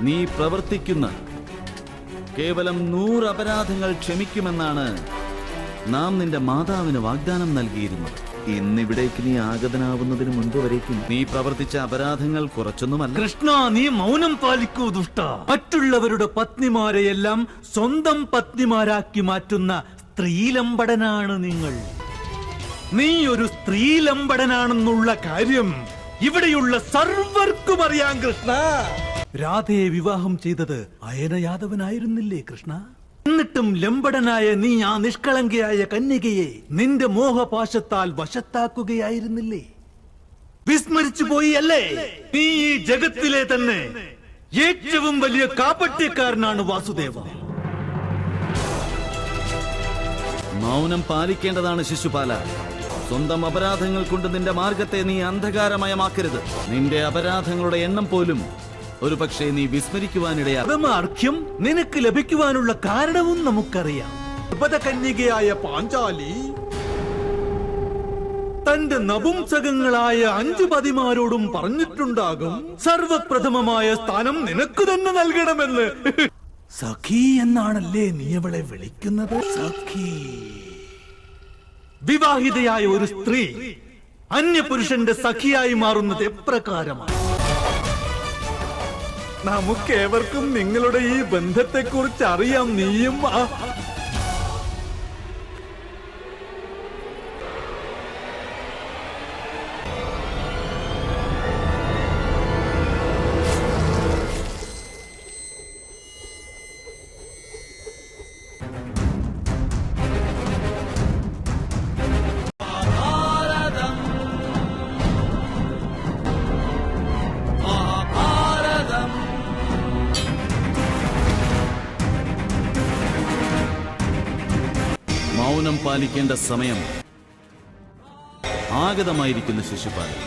നീ പ്രവർത്തിക്കുന്ന കേവലം നൂറ് അപരാധങ്ങൾ ക്ഷമിക്കുമെന്നാണ് നാം നിന്റെ മാതാവിന് വാഗ്ദാനം നൽകിയിരുന്നത്. ഇന്നിവിടേക്ക് നീ ആഗതനാവുന്നതിന് മുൻപ് വരേക്കും. നീ പ്രവർത്തിച്ച അപരാധങ്ങൾ കുറച്ചൊന്നുമല്ല. കൃഷ്ണ നീ മൗനം പാലിക്കൂ ദുഷ്ട. മറ്റുള്ളവരുടെ പത്നിമാരെയെല്ലാം സ്വന്തം പത്നിമാരാക്കി മാറ്റുന്ന സ്ത്രീലമ്പടനാണ് നിങ്ങൾ. നീ ഒരു സ്ത്രീലമ്പടനാണെന്നുള്ള കാര്യം ഇവിടെയുള്ള സർവർക്കും അറിയാം കൃഷ്ണ. രാധയെ വിവാഹം ചെയ്തത് അയന യാദവനായിരുന്നില്ലേ കൃഷ്ണ? എന്നിട്ടും ലംബടനായ നീ ആ നിഷ്കളങ്കയായ കന്യകയെ നിന്റെ മോഹപാശത്താൽ വശത്താക്കുകയായിരുന്നില്ലേ? വിസ്മരിച്ചു പോയി അല്ലേ? നീ ഈ ജഗത്തിലെ തന്നെ ഏറ്റവും വലിയ കാപട്യക്കാരനാണ് വാസുദേവ. മൗനം പാലിക്കേണ്ടതാണ് ശിശുപാല. സ്വന്തം അപരാധങ്ങൾ കൊണ്ട് നിന്റെ മാർഗത്തെ നീ അന്ധകാരമയമാക്കരുത്. നിന്റെ അപരാധങ്ങളുടെ എണ്ണം പോലും ഒരു പക്ഷേ നീ വിസ്മരിക്കുവാനിടയാ. നിനക്ക് ലഭിക്കുവാനുള്ള കാരണവും നമുക്കറിയാം. ഉപതകന്യകയായ പാഞ്ചാലി തന്റെ നപുംസകങ്ങളായ അഞ്ചു പതിമാരോടും പറഞ്ഞിട്ടുണ്ടാകും സർവപ്രഥമമായ സ്ഥാനം നിനക്ക് തന്നെ നൽകണമെന്ന്. സഖി എന്നാണല്ലേ നീ അവളെ വിളിക്കുന്നത്? സഖി. വിവാഹിതയായ ഒരു സ്ത്രീ അന്യപുരുഷന്റെ സഖിയായി മാറുന്നത് എപ്രകാരമാണ്? നമുക്കേവർക്കും നിങ്ങളുടെ ഈ ബന്ധത്തെക്കുറിച്ച് അറിയാം നീയും മൗനം പാലിക്കേണ്ട സമയം ആഗതമായിരിക്കുന്ന ശിശുപാലൻ